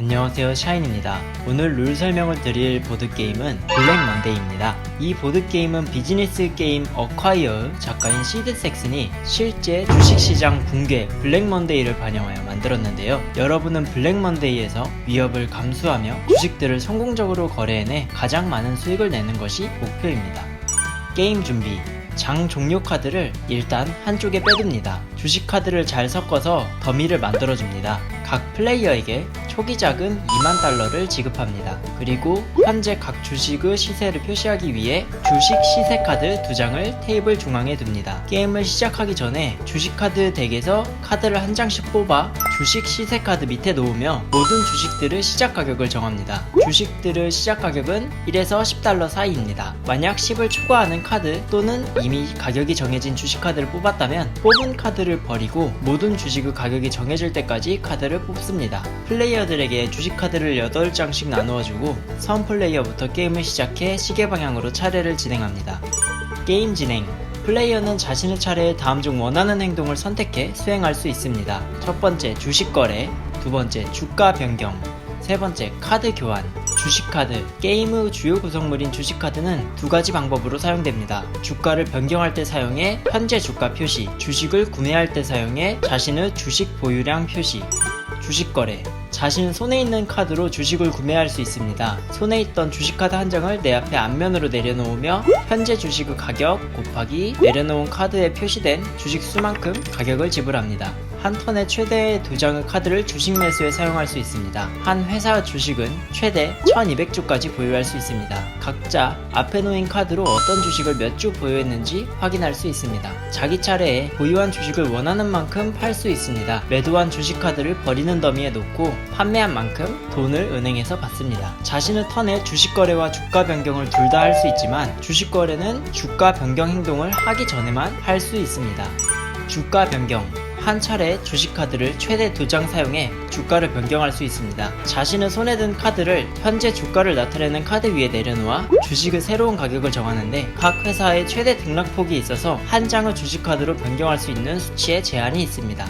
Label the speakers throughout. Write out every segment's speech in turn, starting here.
Speaker 1: 안녕하세요 샤인입니다. 오늘 룰 설명을 드릴 보드게임은 블랙 먼데이입니다. 이 보드게임은 비즈니스 게임 어콰이어 작가인 시드 섹슨이 실제 주식시장 붕괴 블랙 먼데이를 반영하여 만들었는데요. 여러분은 블랙 먼데이에서 위협을 감수하며 주식들을 성공적으로 거래해내 가장 많은 수익을 내는 것이 목표입니다. 게임 준비 장 종료 카드를 일단 한쪽에 빼둡니다. 주식 카드를 잘 섞어서 더미를 만들어줍니다. 각 플레이어에게 초기작은 2만 달러를 지급합니다. 그리고 현재 각 주식의 시세를 표시하기 위해 주식 시세 카드 두 장을 테이블 중앙에 둡니다. 게임을 시작하기 전에 주식 카드 덱에서 카드를 한 장씩 뽑아 주식 시세 카드 밑에 놓으며 모든 주식들의 시작 가격을 정합니다. 주식들의 시작 가격은 1에서 10달러 사이입니다. 만약 10을 초과하는 카드 또는 이미 가격이 정해진 주식 카드를 뽑았다면 뽑은 카드를 버리고 모든 주식의 가격이 정해질 때까지 카드를 뽑습니다. 플레이어들에게 주식 카드를 8장씩 나누어주고 선 플레이어부터 게임을 시작해 시계 방향으로 차례를 진행합니다. 게임 진행 플레이어는 자신의 차례에 다음 중 원하는 행동을 선택해 수행할 수 있습니다. 첫 번째 주식 거래, 두 번째 주가 변경, 세 번째 카드 교환. 주식 카드 게임의 주요 구성물인 주식 카드는 두 가지 방법으로 사용됩니다. 주가를 변경할 때 사용해 현재 주가 표시, 주식을 구매할 때 사용해 자신의 주식 보유량 표시. 주식 거래 자신 손에 있는 카드로 주식을 구매할 수 있습니다. 손에 있던 주식카드 한 장을 내 앞에 앞면으로 내려놓으며 현재 주식의 가격 곱하기 내려놓은 카드에 표시된 주식 수만큼 가격을 지불합니다. 한 턴에 최대 두 장의 카드를 주식 매수에 사용할 수 있습니다. 한 회사 주식은 최대 1200주까지 보유할 수 있습니다. 각자 앞에 놓인 카드로 어떤 주식을 몇 주 보유했는지 확인할 수 있습니다. 자기 차례에 보유한 주식을 원하는 만큼 팔 수 있습니다. 매도한 주식 카드를 버리는 더미에 놓고 판매한 만큼 돈을 은행에서 받습니다. 자신의 턴에 주식 거래와 주가 변경을 둘 다 할 수 있지만 주식 거래는 주가 변경 행동을 하기 전에만 할 수 있습니다. 주가 변경 한 차례 주식 카드를 최대 두 장 사용해 주가를 변경할 수 있습니다. 자신의 손에 든 카드를 현재 주가를 나타내는 카드 위에 내려놓아 주식의 새로운 가격을 정하는데 각 회사의 최대 등락폭이 있어서 한 장의 주식 카드로 변경할 수 있는 수치에 제한이 있습니다.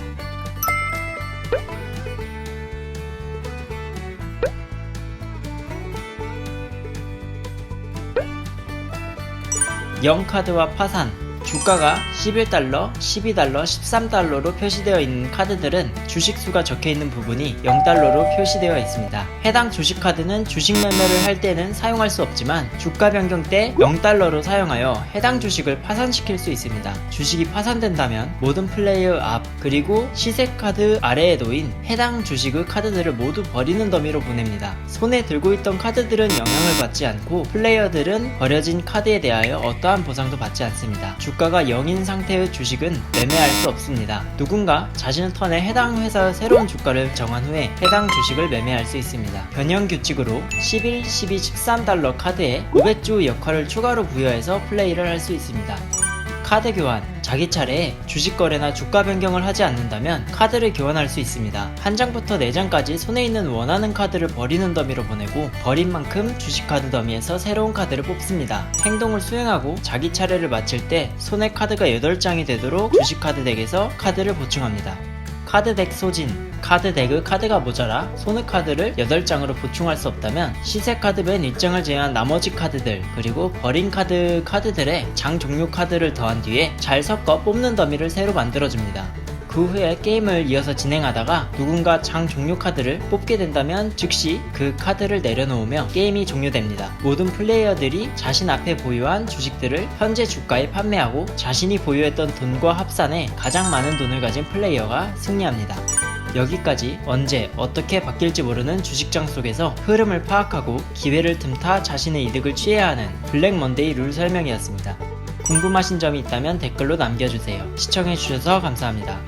Speaker 1: 0카드와 파산 주가가 11달러, 12달러, 13달러로 표시되어 있는 카드들은 주식수가 적혀 있는 부분이 0달러로 표시되어 있습니다. 해당 주식 카드는 주식 매매를 할 때는 사용할 수 없지만 주가 변경 때 0달러로 사용하여 해당 주식을 파산시킬 수 있습니다. 주식이 파산된다면 모든 플레이어 앞 그리고 시세 카드 아래에 놓인 해당 주식의 카드들을 모두 버리는 더미로 보냅니다. 손에 들고 있던 카드들은 영향을 받지 않고 플레이어들은 버려진 카드에 대하여 어떠한 보상도 받지 않습니다. 주 가가 0인 상태의 주식은 매매할 수 없습니다. 누군가 자신의 턴에 해당 회사의 새로운 주가를 정한 후에 해당 주식을 매매할 수 있습니다. 변형 규칙으로 11, 12, 13달러 카드에 500주 역할을 추가로 부여해서 플레이를 할 수 있습니다. 카드 교환 자기 차례에 주식 거래나 주가 변경을 하지 않는다면 카드를 교환할 수 있습니다. 한 장부터 네 장까지 손에 있는 원하는 카드를 버리는 더미로 보내고 버린 만큼 주식 카드 더미에서 새로운 카드를 뽑습니다. 행동을 수행하고 자기 차례를 마칠 때 손에 카드가 8장이 되도록 주식 카드 덱에서 카드를 보충합니다. 카드 덱 소진 카드 덱의 카드가 모자라 손의 카드를 8장으로 보충할 수 없다면 시세 카드 맨 윗장을 제외한 나머지 카드들 그리고 버린 카드 카드들의 장 종료 카드를 더한 뒤에 잘 섞어 뽑는 더미를 새로 만들어줍니다. 그 후에 게임을 이어서 진행하다가 누군가 장 종료 카드를 뽑게 된다면 즉시 그 카드를 내려놓으며 게임이 종료됩니다. 모든 플레이어들이 자신 앞에 보유한 주식들을 현재 주가에 판매하고 자신이 보유했던 돈과 합산해 가장 많은 돈을 가진 플레이어가 승리합니다. 여기까지 언제 어떻게 바뀔지 모르는 주식장 속에서 흐름을 파악하고 기회를 틈타 자신의 이득을 취해야 하는 블랙 먼데이 룰 설명이었습니다. 궁금하신 점이 있다면 댓글로 남겨주세요. 시청해주셔서 감사합니다.